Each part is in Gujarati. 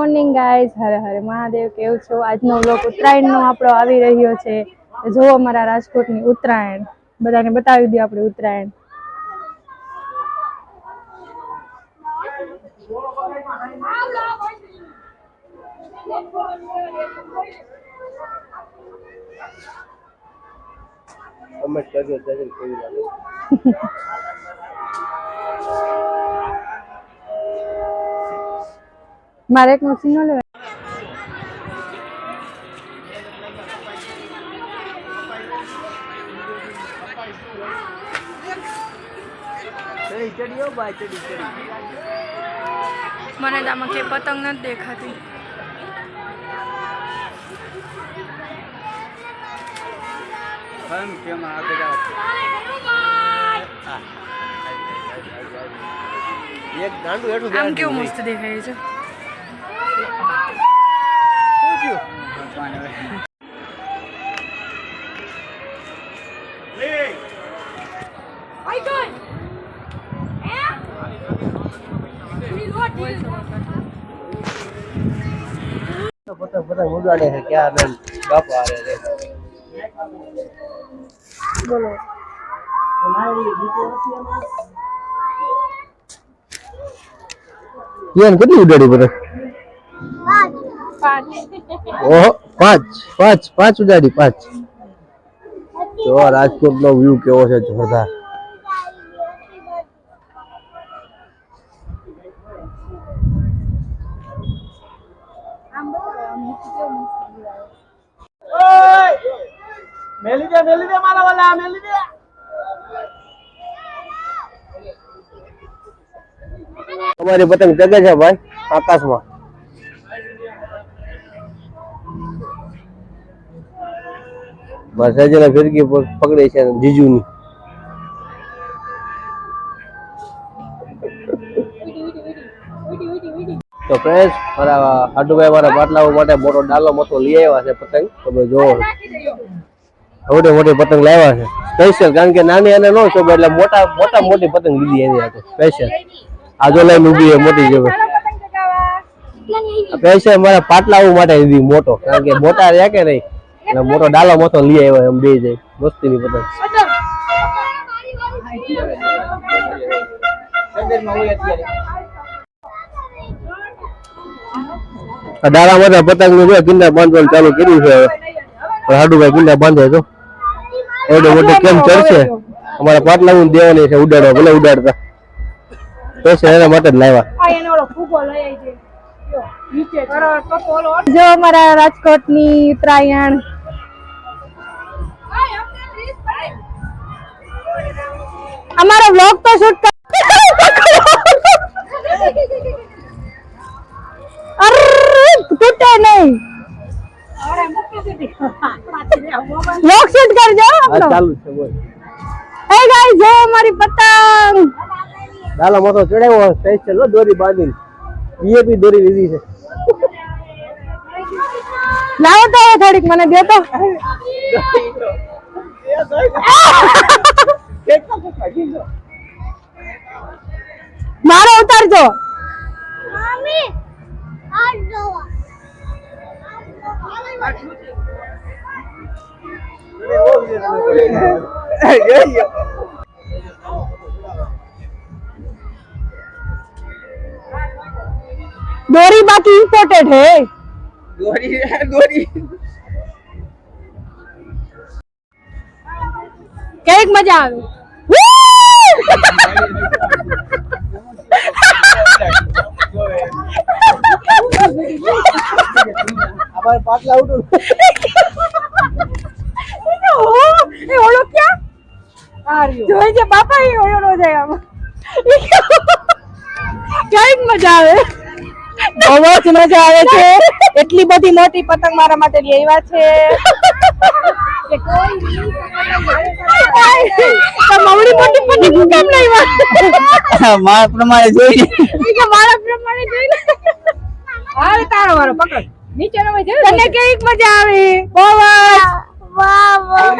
મોર્નિંગ ગાઈઝ હરે હરે મહાદેવ કેવું છો? આજનો વ્લોગ ઉત્તરાયણનો આપણો આવી રહ્યો છે. જુઓ અમારા રાજકોટની ઉત્તરાયણ. બધાને બતાવી દઈએ આપણે ઉત્તરાયણ. કમેન્ટ કરજો કેવી લાગે. મારે એક મશીનો લેવા મને તો આમાં કે પતંગ નથી દેખાતી. એક દાંડું આમ કેવું મસ્ત દેખાય છે? પતંગ પતંગ ઉડાડે છે ક્યાં બેન બાપા આરે રે બોલો યાર કેટલી ઉડાડી પતંગ ઓહો પાંચ પાંચ પાંચ ઉડાડી પાંચ જો રાજકોટ નો વ્યૂ કેવો છે જોરદાર મેલી દે મેલી દે મારા વાલા મેલી દે અમારી પતંગ જગે છે ભાઈ આકાશમાં. બસ હજુ ફિરકી પકડે છે જીજુની. તો ફ્રેન્ડ મારા હાડુભાઈ મારા બાટલાઓ માટે મોટો ડાલો મોટો લઈ આવ્યા છે પતંગ. તમે જોવો મોટી મોટી પતંગ લાવ્યા છે. સ્પેશિયલ કારણ કે નાની અને નો શોભે એટલે મોટા મોટા મોટી પતંગ લીધી એની હાથે. સ્પેશિયલ આ જો લઈને ઊભી મોટી જેવી સ્પેશિયલ મારા પાટલાઓ માટે લીધી મોટો, કારણ કે મોટા રહ્યા કે નહીં? એટલે મોટો ડાલો મોટો લઈ આવ્યો એમ બે જાય. મસ્તીની પતંગ આ ડાળામાં પતંગનું જો કિંડા બાંધવાનું ચાલુ કર્યું છે હવે. પણ હાડુભાઈ કિંડા બાંધે તો. એવડે મોટે કેમ ચડશે? અમારા પાટલા હું દેવાની છે ઉડાડવા ભલે ઉડાડતા. તો છે એના માટે જ લાવ્યા. જો અમારા રાજકોટની ઉત્તરાયણ અમારો વ્લોગ તો શૂટ અરે તૂટે નહીં. વ્લોગ શૂટ કરજો ચાલુ છે બોલ. હે ગાઈસ જો અમારી પતંગ. ડાલો મોટો ચડાવ્યો સ્પેશિયલ હો દોરી બાંધીને. બીએપી દોરી લીધી છે. લાવો તો થોડીક મને દે તો. દોરી બાકી ઇમ્પોર્ટેડ હે. દોરી દોરી. કેવી મજા આવે. અમારે પાટલા ઉડું એ ઓળો ક્યાં? જોઈ છે બાપા એ ઓળો જાય આમાં. કેવી મજા આવે. બહુ જ મજા આવે છે. એટલી બધી મોટી પતંગ મારા માટે લઈ આવ્યા છે મવડી મોટી પતંગ કેમ લાવ્યા મારા પ્રમાણે જોઈ. ઈ કે મારા પ્રમાણે જોઈ હાલ તારો વારો પકડ. નીચે નો જઈ તને કેવી મજા આવે? બહુ વાહ વાહ.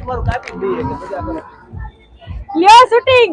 તમારું કાપી દઈએ કે મજા કરે. લ્યો શૂટિંગ.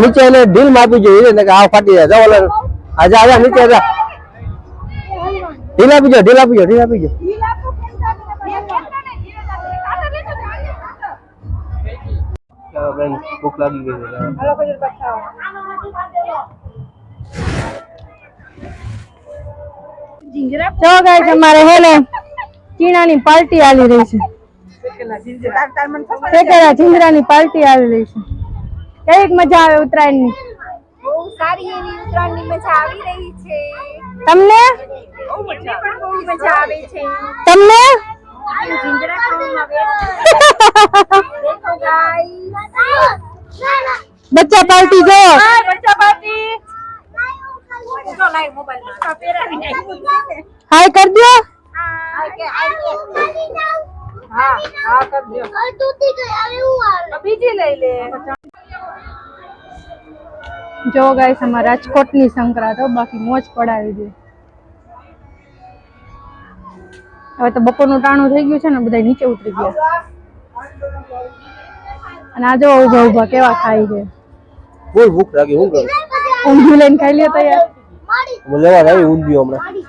નીચે એને ઢીલ માપી જોઈએ. ને કે આ ફાટી જાય. જાઓ આજે આજા આજા નીચે જા. ઢીલ આપી જો ઢીલ આપી જો ઢીલ આપી જો ભૂખ લાગી ગઈ છે. હાલો ખજૂર પાક ખાઓ જો ગાઈસ અમારે હે ને ચીણાની પાર્ટી આલી રહી છે. શેકેલા જીંજરાની પાર્ટી આલી રહી છે. કેવીક મજા આવે ઉત્તરાયણની? બહુ સારી એવી ઉત્તરાયણની મજા આવી રહી છે. તમને? બહુ મજા આવે. છે. તમને? બચ્ચા પાર્ટી જો. બચ્ચા પાર્ટી. હાય કર દો હા. હા કર દો બીજી લઈ લે. જો ગાઈસ અમારા રાજકોટની સંક્રાંત બાકી મોજ પડાવી દે. હવે તો બપોરનું ટાણું થઈ ગયું છે ને બધા નીચે ઉતરી ગયા. અને આ જો ઊભા ઊભા કેવા ખાય છે. કોઈ ભૂખ લાગી હું કરું? ઊંધિયું લઈને ખાઈ લે તૈયાર. હું લેવા આવી ઊંધિયું હમણાં.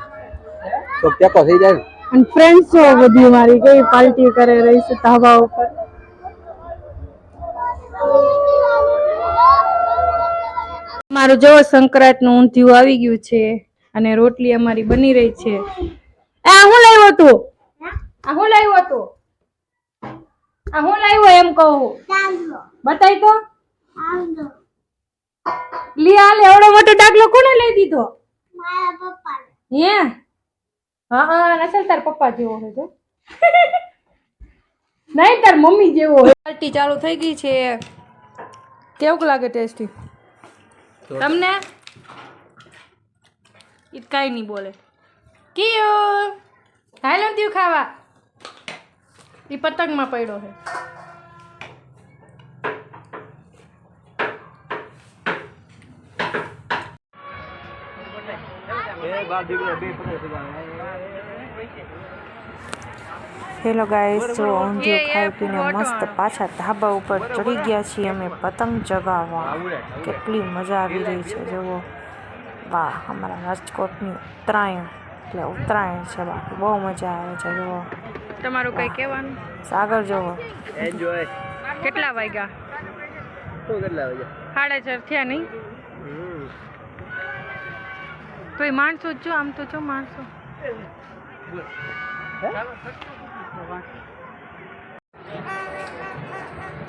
તો ટેકો થઈ જાય અને ફ્રેન્ડ્સ બધી મારી કઈ પાર્ટી કરે રહી છે ધાબા ઉપર. મારું જો સંક્રાંતનું ઊંધિયું આવી ગયું છે અને રોટલી અમારી બની રહી છે. આ હું લાવ્યો તું? આ હું લાવ્યો તું? આ હું લાવ્યો એમ કહું? બતાય તો. લી, આ લે, એવડો મોટો ડાકલો કોને લઈ દીધો? હે? હા હા નસલ પપ્પા જેવો નહીં, તાર મમ્મી જેવો પાર્ટી ચાલુ થઈ ગઈ છે. કેવું લાગે ટેસ્ટી? તમને? એ કાઈ નહીં બોલે. કિયો? હાલો ત્યું ખાવા. એ પતંગમાં પડ્યો છે. હેલો ગાઈસ જો ઊંધિયું ખાઈ પીને મસ્ત પાછા ધાબા ઉપર ચડી ગયા છીએ અમે પતંગ ચગાવવા. કેટલી મજા આવી રહી છે જુઓ. વાહ અમારા રાજકોટની ઉત્તરાયણ. એટલે ઉત્તરાયણ છે બાકી બહુ મજા આવે છે જુઓ. તમારું કઈ કહેવાનું? સાગર જુઓ. એન્જોય કેટલા વાગ્યા? તો કેટલા વાગ્યા? સાડા ચાર થયા નહીં? તો એ માણસો જ જો આમ તો જો માણસો.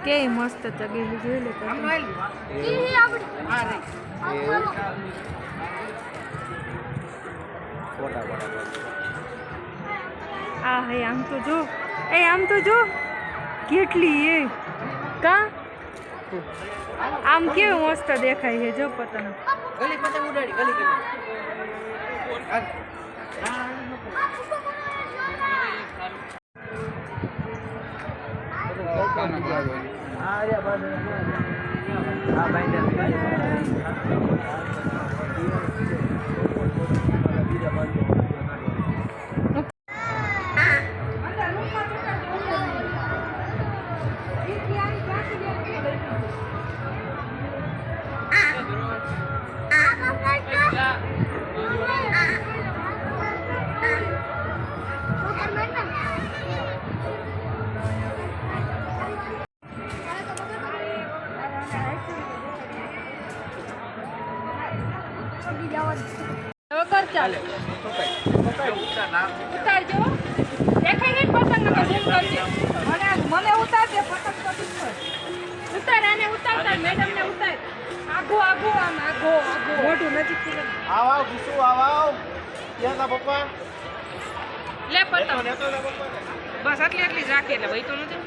કે મસ્ત ચગેલી જોઈ લે આ હે, આમ તો જો. એ, આમ તો જો. કેટલી એ. કા? આમ કેવું મસ્ત દેખાય છે, જો પતંગ. ગલી પતંગ ઉડાડી ગલી. ગલી વગર ચાલે. ઉતારજો. દેખાય નહીં પતંગ તો ઝૂમ કરજે મને મને ઉતાર દે પતંગ તો ઠીક ઉતાર આને ઉતાર તાર મેડમ ને ઉતાર. આઘો આઘો આમ આગો આગો મોટું નજીકથી. આવ આવ ગુસ્સુ આવ આવ. પપ્પા? લે પતંગ. લેતો લે પપ્પા. બસ આટલી આટલી રાખી એટલે ભાઈ તો નથી.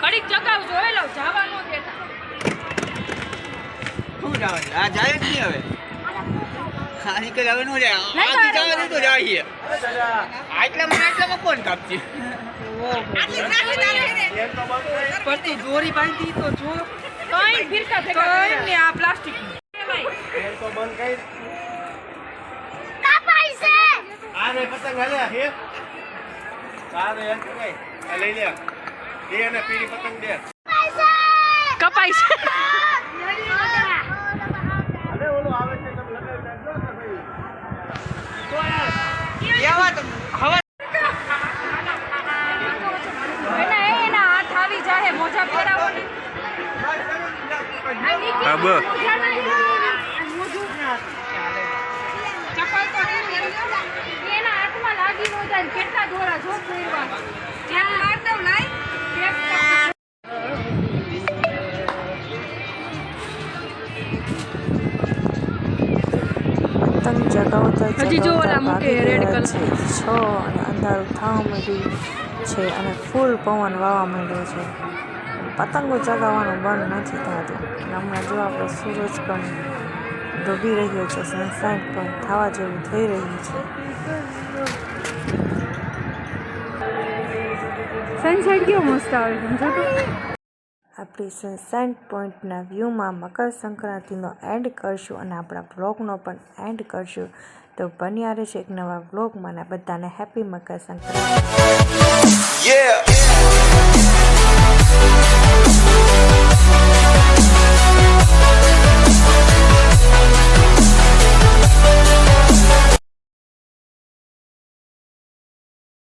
ઘડીક જગાવજો એ લવ જવા નો દેતા. શું જવાનું? આ જાય જ નહીં હવે. આની કે હવે નો જાય. આ જવા દે તો જાય આટલામાં આટલામાં કોણ કાપશે? પડતી દોરી બાંધી તો જો. કઈ ફિરકા થઈ કઈ ને આ પ્લાસ્ટિક. એમ તો બંધ કરી કાપાઈ છે. આ રે પતંગ હાલે હે. આ રે આ લઈ લે. એ અને પીળી પતંગ દે. કપાઈ છે અરે ઓલું આવે છે તમે લગાવી નાખજો ને ભાઈ એના એના હાથ આવી જાય મોજા પહેરાવો ને હા બ ચપ્પલ તો એના હાથમાં લાગી ન જાય ને કેટલા ધોરા જો ફેરવા. જ્યાં માર દઉં લાઈ પતંગ જગાવતા હજી જો ઓલા મૂકે ભાગી red ગયા colour. છે. અને અંધારું થવા માંડ્યું છે અને ફૂલ પવન વાવા માંડ્યો છે. પતંગો ચગાવવાનું બંધ નથી થતું. અને હમણાં જો આપણો સૂરજ પણ ડૂબી રહ્યો છે સનસાઇટ પણ થવા જેવું થઈ રહ્યું છે. સનસાઇડ કેવો મસ્ત આવે છે આપણી સનસાઇન પોઈન્ટના વ્યૂમાં મકર સંક્રાંતિનો એન્ડ કરશું અને આપણા બ્લોગનો પણ એન્ડ કરશું તો બન્યા રહેશે એક નવા બ્લોગમાં બધાને હેપી મકર સંક્રાંતિ.